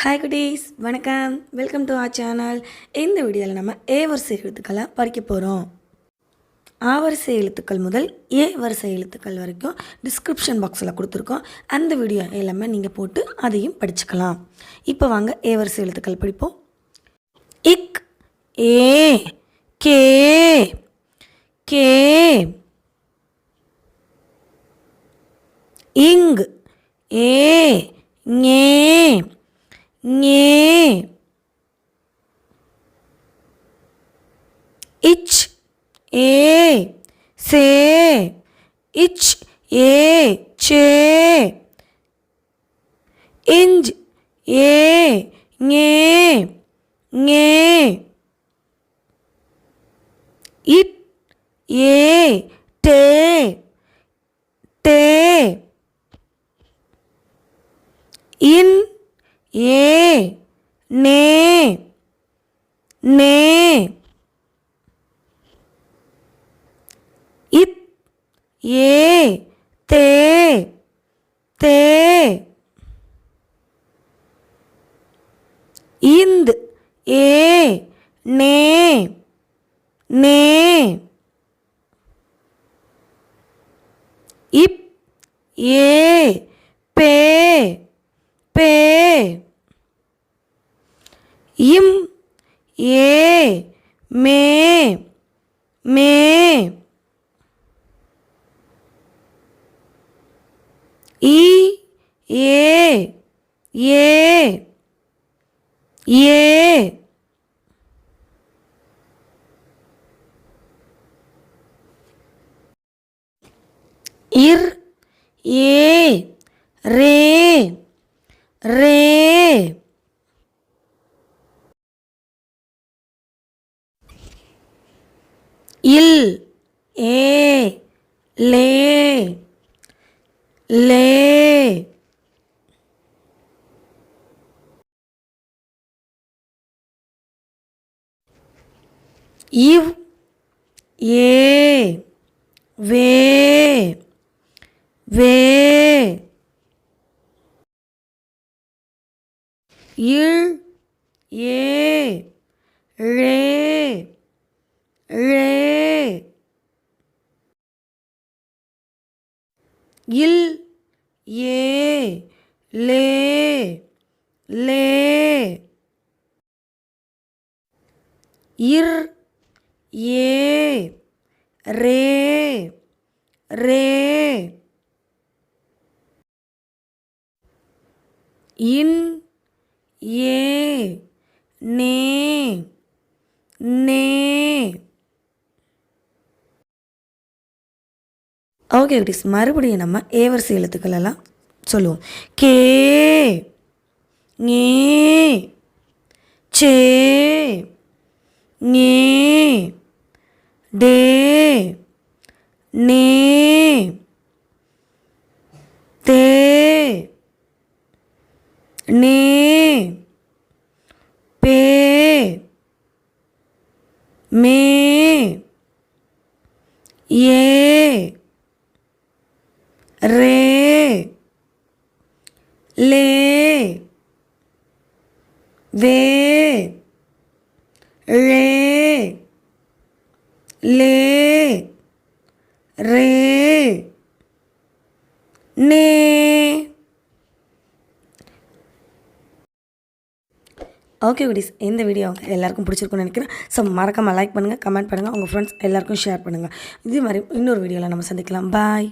Hi cuties வணக்கம். Welcome to our channel இந்த வீடியோவில் நம்ம ஏ வரிசை எழுத்துக்களை படிக்க போகிறோம் ஆ வரிசை எழுத்துக்கள் முதல் ஏ வரிசை எழுத்துக்கள் வரைக்கும் டிஸ்கிரிப்ஷன் பாக்ஸில் கொடுத்துருக்கோம். அந்த வீடியோ எல்லாமே நீங்கள் போட்டு அதையும் படிச்சுக்கலாம். இப்போ வாங்க ஏ வரிசை எழுத்துக்கள் படிப்போம். இக் ஏ கே கே இங் ஏ ஞே ஞே இச் ஏ சே இச் ஏ சே இஞ்ச் ஏ ஞே ஞே இட் ஏ டே டே இன் ஏ நே நே. இப் ஏ தே தே. இந்த் ஏ நே நே. இப் ஏ பே இம் ஏ மே மே இ ஏ ஏ ஏ இர் ஏ ரே ரே இல். ஏ. லே. லே. இவ். ஏ. வே. வே. இழ் ஏ. ரே ரே இல் ஏ லே லே. இர் ஏ ரே ரே. இன் ஏ நே நே. ஓகே குட்டீஸ் மறுபடியும் நம்ம ஏவரிசை எழுத்துக்கள் எல்லாம் சொல்லுவோம். கே ஞே சே ஞே டே நே தே நே பே மே ஏ ரே. லே. வே. ரே லே. ரே. நே ஓகே குடிஸ் இந்த வீடியோ எல்லாருக்கும் பிடிச்சிருக்கும்னு நினைக்கிறேன். ஸோ மறக்காமல் லைக் பண்ணுங்கள் கமெண்ட் பண்ணுங்கள் உங்கள் ஃப்ரெண்ட்ஸ் எல்லாருக்கும் ஷேர் பண்ணுங்கள் இதே மாதிரி இன்னொரு வீடியோவில் நம்ம சந்திக்கலாம். பாய்